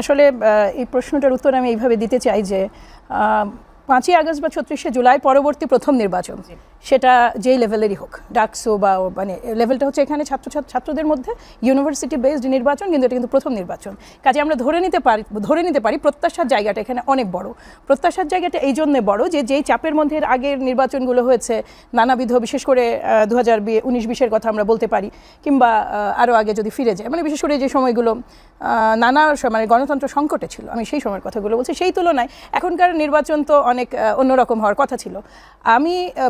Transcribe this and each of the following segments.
আসলে এই প্রশ্নটার উত্তর আমি এইভাবে দিতে চাই যে পাঁচই আগস্ট বা ছত্রিশে জুলাই পরবর্তী প্রথম নির্বাচন। সেটা যেই লেভেলেরই হোক ডাকসো বা মানে লেভেলটা হচ্ছে এখানে ছাত্র ছাত্র- ছাত্রদের মধ্যে ইউনিভার্সিটি বেসড নির্বাচন কিন্তু এটা কিন্তু প্রথম নির্বাচন। কাজে আমরা ধরে নিতে পারি ধরে নিতে পারি প্রত্যাশার জায়গাটা এখানে অনেক বড়। প্রত্যাশার জায়গাটা এই জন্যে বড় যে যেই চাপের মধ্যে আগের নির্বাচনগুলো হয়েছে নানাবিধ বিশেষ করে দু হাজার উনিশ বিশের কথা আমরা বলতে পারি কিংবা আরও আগে যদি ফিরে যায় মানে বিশেষ করে যে সময়গুলো নানা মানে গণতন্ত্র সংকটে ছিল আমি সেই সময়ের কথাগুলো বলছি সেই তুলনায় এখনকার নির্বাচন তো অনেক অন্যরকম হওয়ার কথা ছিল। আমি আহ,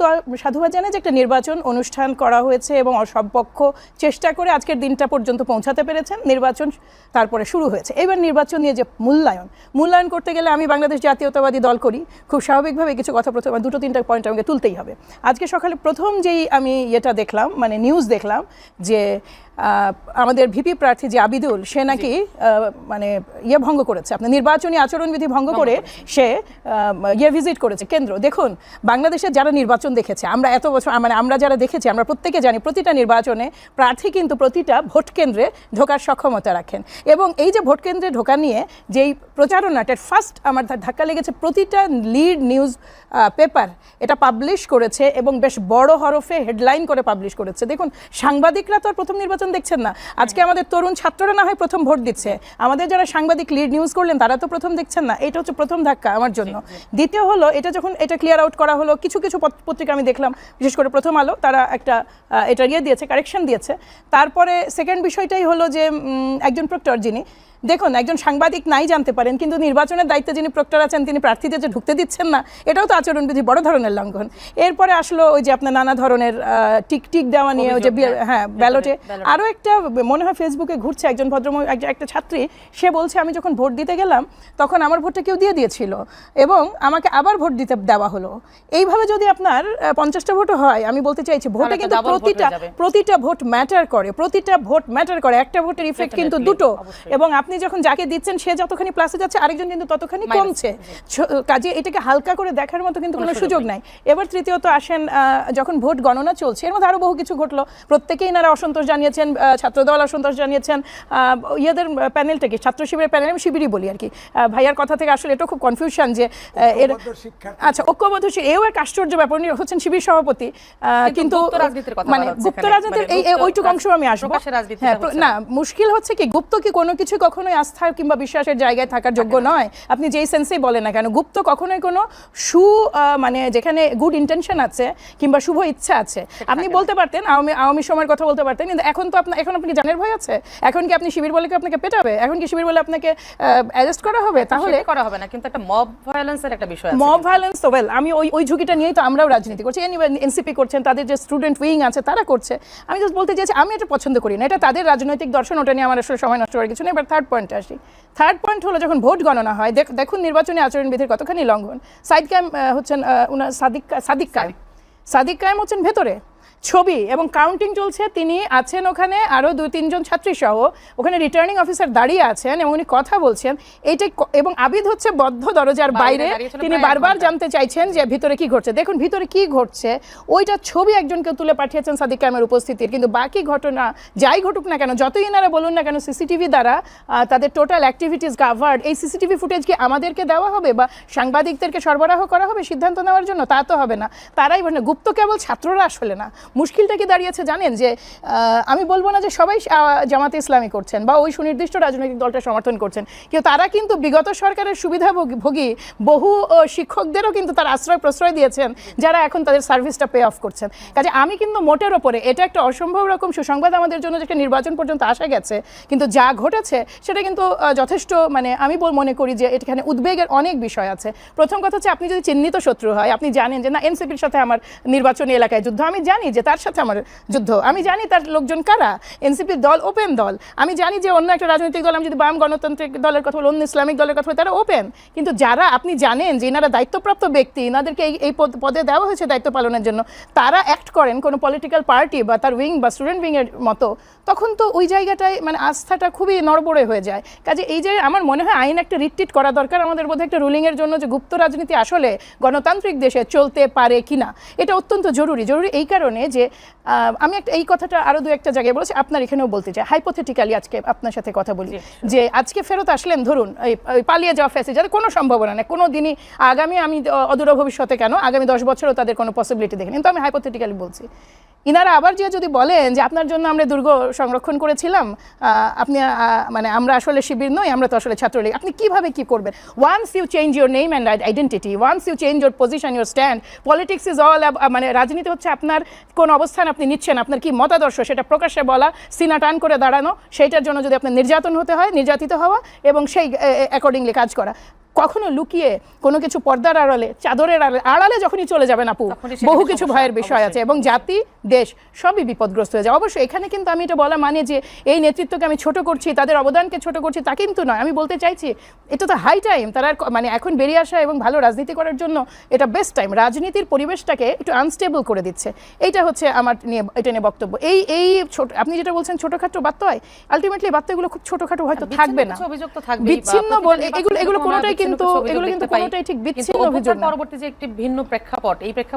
প্রথমত সাধুবাদ জানাই যে একটা নির্বাচন অনুষ্ঠান করা হয়েছে এবং সব পক্ষ চেষ্টা করে আজকের দিনটা পর্যন্ত পৌঁছাতে পেরেছেন। নির্বাচন তারপরে শুরু হয়েছে। এবার নির্বাচন নিয়ে যে মূল্যায়ন মূল্যায়ন করতে গেলে আমি বাংলাদেশ জাতীয়তাবাদী দল করি। খুব স্বাভাবিকভাবে কিছু কথা প্রথম দুটো তিনটা পয়েন্ট আমাকে তুলতেই হবে। আজকে সকালে প্রথম যেই আমি এটা দেখলাম মানে নিউজ দেখলাম যে আমাদের ভিপি প্রার্থী যে আবিদুল সে নাকি মানে ইয়ে ভঙ্গ করেছে। আপনার নির্বাচনী আচরণবিধি ভঙ্গ করে সে ইয়ে ভিজিট করেছে। কেন্দ্র দেখুন বাংলাদেশের যারা নির্বাচন দেখেছে। আমরা এত বছর মানে আমরা যারা দেখেছি আমরা প্রত্যেকে জানি প্রতিটা নির্বাচনে প্রার্থী কিন্তু প্রতিটা ভোট কেন্দ্রে ঢোকার সক্ষমতা রাখেন। এবং এই যে ভোট কেন্দ্রে ঢোকা নিয়ে যেই প্রচারণাটার ফার্স্ট আমার ধাক্কা লেগেছে প্রতিটা লিড নিউজ পেপার এটা পাবলিশ করেছে এবং বেশ বড় হরফে হেডলাইন করে পাবলিশ করেছে। দেখুন সাংবাদিকরা তো আর প্রথম নির্বাচন দেখছেন না। আজকে আমাদের তরুণ ছাত্ররা না হয় প্রথম ভোট দিচ্ছে। আমাদের যারা সাংবাদিক লিড নিউজ করলেন তারা তো প্রথম দেখছেন না। এটা হচ্ছে প্রথম ধাক্কা আমার জন্য। দ্বিতীয় হলো এটা যখন এটা ক্লিয়ার আউট করা হলো কিছু কিছু পত্রিকা আমি দেখলাম, বিশেষ করে প্রথম আলো, তারা একটা এটা ইয়ে দিয়েছে কারেকশন দিয়েছে। তারপরে সেকেন্ড বিষয়টাই হলো যে একজন প্রক্টর যিনি দেখুন একজন সাংবাদিক নাই জানতে পারেন কিন্তু নির্বাচনের দায়িত্বে যিনি প্রক্টর আছেন তিনি প্রার্থীদের যে ঢুকতে দিচ্ছেন না এটাও তো আচরণবিধি বড় ধরনের লঙ্ঘন। এরপরে আসলো ওই যে আপনার নানা ধরনের আহ, টিক টিক দেওয়া নিয়ে ওই যে হ্যাঁ, হ্যাঁ ব্যালটে। আরও একটা মনে হয় ফেসবুকে ঘুরছে একজন ভদ্রমহিলা একটা- ছাত্রী সে বলছে আমি যখন ভোট দিতে গেলাম তখন আমার ভোটটা কেউ দিয়ে দিয়েছিল এবং আমাকে আবার ভোট দিতে দেওয়া হলো। এইভাবে যদি আপনার পঞ্চাশটা ভোটও হয় আমি বলতে চাইছি ভোটে কিন্তু প্রতিটা প্রতিটা ভোট ম্যাটার করে প্রতিটা ভোট ম্যাটার করে একটা ভোটের ইফেক্ট কিন্তু দুটো এবং আপনি যখন যাকে দিচ্ছেন সে যতখানি প্লাসে যাচ্ছে আরেকজন কিন্তু ততখানি কমছে। কাজে এটাকে হালকা করে দেখার মতো কিন্তু কোনো সুযোগ নাই। এবার তৃতীয়ত আসেন যখন ভোট গণনা চলছে এর মধ্যে আরও বহু কিছু ঘটলো। প্রত্যেকেই নারা অসন্তোষ জানিয়েছেন ছাত্রদল অসন্তোষ জানিয়েছেন ইয়েদের প্যানেলটা কি ছাত্র শিবিরের প্যানেল আমি শিবিরই বলি আর কি। ভাইয়ার কথা থেকে আসলে এটা খুব কনফিউশন যে এর আচ্ছা ঐক্যবদ্ধ এও এক আশ্চর্য ব্যাপার উনি হচ্ছেন শিবির সভাপতি। আহ, কিন্তু গুপ্ত রাজনীতির কথা মানে গুপ্ত। রাজনীতির এই ওইটুকু অংশ আমি আসব। হ্যাঁ, না মুশকিল হচ্ছে কি গুপ্ত কি কোনো কিছু কখনোই আস্থা কিংবা বিশ্বাসের জায়গায় থাকার যোগ্য নয়। আপনি যেই সেন্সেই বলেন না কেন গুপ্ত কখনোই কোনো সু মানে যেখানে গুড ইন্টেনশন আছে কিংবা শুভ ইচ্ছা আছে। আপনি বলতে পারতেন আওয়ামী আওয়ামী সময়ের কথা বলতে পারতেন কিন্তু এখন তো আপনার এখন আপনি জানের ভয় আছে? এখন কি আপনি শিবির বলে কি আপনাকে পেটাবে এখন কি শিবির বলে আপনাকে অ্যারেস্ট করা হবে? তাহলে করা হবে না কিন্তু একটা মব ভায়োলেন্সের একটা বিষয় আছে। মব ভায়োলেন্স তো ওয়েল আমি ওই ওই ঝুঁকিটা নিয়েই তো আমরাও রাজনীতি করছি। এনসিপি করছেন তাদের যে স্টুডেন্ট উইং আছে তারা করছে। আমি জাস্ট বলতে চাইছি আমি এটা পছন্দ করি না। এটা তাদের রাজনৈতিক দর্শন ওটা নিয়ে আমার আসলে সময় নষ্ট করার কিছু নেই এবার থার্ড পয়েন্টে আসি। থার্ড পয়েন্ট হলো যখন ভোট গণনা হয় দেখ- দেখুন নির্বাচনী আচরণবিধির কতখানি লঙ্ঘন। সাইদ কায়েম হচ্ছেন উনার সাদিক সাদিক কায়েম। সাদিক কায়েম হচ্ছেন ভেতরে। ছবি এবং কাউন্টিং চলছে। তিনি আছেন ওখানে আরও দুই তিনজন ছাত্রী সহ। ওখানে রিটার্নিং অফিসার দাঁড়িয়ে আছেন এবং উনি কথা বলছেন। এইটাই ক- এবং আবিদ হচ্ছে বদ্ধ দরজার বাইরে তিনি বারবার জানতে চাইছেন যে ভিতরে কি ঘটছে। দেখুন ভিতরে কি ঘটছে ওইটা ছবি একজনকে তুলে পাঠিয়েছেন সাদিক কায়েমের উপস্থিতির। কিন্তু বাকি ঘটনা যাই ঘটুক না কেন যতই এনারা বলুন না কেন সিসিটিভি দ্বারা তাদের টোটাল অ্যাক্টিভিটিস গাভার্ড এই সিসিটিভি ফুটেজ কি আমাদেরকে দেওয়া হবে বা সাংবাদিকদেরকে সরবরাহ করা হবে সিদ্ধান্ত নেওয়ার জন্য? তা তো হবে না। তারাই মানে গুপ্ত কেবল ছাত্ররা আসলে না। মুশকিলটা কি দাঁড়িয়েছে জানেন? যে আমি বলব না যে সবাই জামাতে ইসলামী করছেন বা ওই সুনির্দিষ্ট রাজনৈতিক দলটা সমর্থন করছেন। কিন্তু তারা কিন্তু বিগত সরকারের সুবিধাভোগী, বহু শিক্ষকদেরও কিন্তু তার আশ্রয় প্রশ্রয় দিয়েছেন, যারা এখন তাদের সার্ভিসটা পে অফ করছেন। কাজে আমি কিন্তু মোটের ওপরে, এটা একটা অসম্ভব রকম সুসংবাদ আমাদের জন্য যে একটা নির্বাচন পর্যন্ত আসা গেছে, কিন্তু যা ঘটেছে, সেটা কিন্তু যথেষ্ট মানে আমি মনে করি যে এখানে উদ্বেগের অনেক বিষয় আছে। প্রথম কথা হচ্ছে আপনি যদি চিহ্নিত শত্রু হয়, আপনি জানেন যে না, এনসিপির সাথে আমার নির্বাচনী এলাকায় যুদ্ধ। আমি জানি যে তার সাথে আমার যুদ্ধ। আমি জানি তার লোকজন কারা? এনসিপির দল ওপেন দল। আমি জানি যে অন্য একটা রাজনৈতিক দল, আমি যদি বাম গণতান্ত্রিক দলের কথা বলি, অন্য ইসলামিক দলের কথা বলি, তারা ওপেন কিন্তু যারা, আপনি জানেন যে এনারা দায়িত্বপ্রাপ্ত ব্যক্তি এনাদেরকে এই এই পদ- দেওয়া হয়েছে দায়িত্ব পালনের জন্য, তারা অ্যাক্ট করেন কোনো পলিটিক্যাল পার্টি বা তার উইং বা স্টুডেন্ট উইংয়ের মতো। তখন তো ওই জায়গাটায় মানে আস্থাটা খুবই নড়বড়ে হয়ে যায়। কাজে এই যে আমার মনে হয় আইন একটা রিট্রিট করা দরকার আমাদের বোধহয় একটা রুলিংয়ের জন্য যে গুপ্ত রাজনীতি আসলে গণতান্ত্রিক দেশে চলতে পারে কিনা। এটা অত্যন্ত জরুরি। জরুরি এই কারণে যে আমি একটা এই কথাটা আরও দু একটা জায়গায় বলেছি আপনার এখানেও বলতে চাই। হাইপোথেটিক্যালি আজকে আপনার সাথে কথা বলি। যে আজকে ফেরত আসলেন ধরুন এই পালিয়ে যাওয়া ফেসে যাদের কোনো সম্ভাবনা নেই। কোনো দিনই আগামী আমি অদূর ভবিষ্যতে কেন আগামী দশ বছরও তাদের কোনো পসিবিলিটি দেখি কিন্তু আমি হাইপোথেটিক্যালি বলছি। ইনারা আবার যে যদি বলেন যে আপনার জন্য আমরা দুর্গ সংরক্ষণ করেছিলাম আপনি মানে আমরা আসলে শিবির নই আমরা তো আসলে ছাত্রলীগ আপনি কীভাবে কি করবেন? Once you change your name and identity once you change your position your stand politics is all মানে রাজনীতি হচ্ছে আপনার কোন অবস্থান আপনি নিচ্ছেন, আপনার কি মতাদর্শ সেটা প্রকাশ্যে বলা, সিনা টান করে দাঁড়ানো, সেইটার জন্য যদি আপনার নির্যাতন হতে হয়, নির্যাতিত হওয়া এবং সেই অ্যাকর্ডিংলি কাজ করা। কখনো লুকিয়ে কোনো কিছু পর্দার আড়ালে চাদরের আড়ালে আড়ালে যখনই চলে যাবেন আপু বহু কিছু ভয়ের বিষয় আছে এবং জাতি দেশ সবই বিপদগ্রস্ত হয়ে যায়। অবশ্যই এখানে কিন্তু আমি এটা বলা মানে যে এই নেতৃত্বকে আমি ছোট করছি তাদের অবদানকে ছোট করছি তা কিন্তু নয়। আমি বলতে চাইছি এটা তো হাই টাইম তারা মানে এখন বেরিয়ে আসা এবং ভালো রাজনীতি করার জন্য এটা বেস্ট টাইম রাজনীতির পরিবেশটাকে একটু আনস্টেবল করে দিচ্ছে। এইটা হচ্ছে আমার নিয়ে এটা নিয়ে বক্তব্য। এই এই ছোট আপনি যেটা বলছেন ছোটখাটো বার্তায় আলটিমেটলি বার্তাগুলো খুব ছোটখাটো হয়তো থাকবে না। বিচ্ছিন্ন বল এগুলো এগুলো কোনোটাই কিন্তু এগুলো কিন্তু কোনোটাই ঠিক বিচ্ছিন্ন অভিযোগ পরবর্তী যে একটি ভিন্ন প্রেক্ষাপট এই প্রেক্ষাপট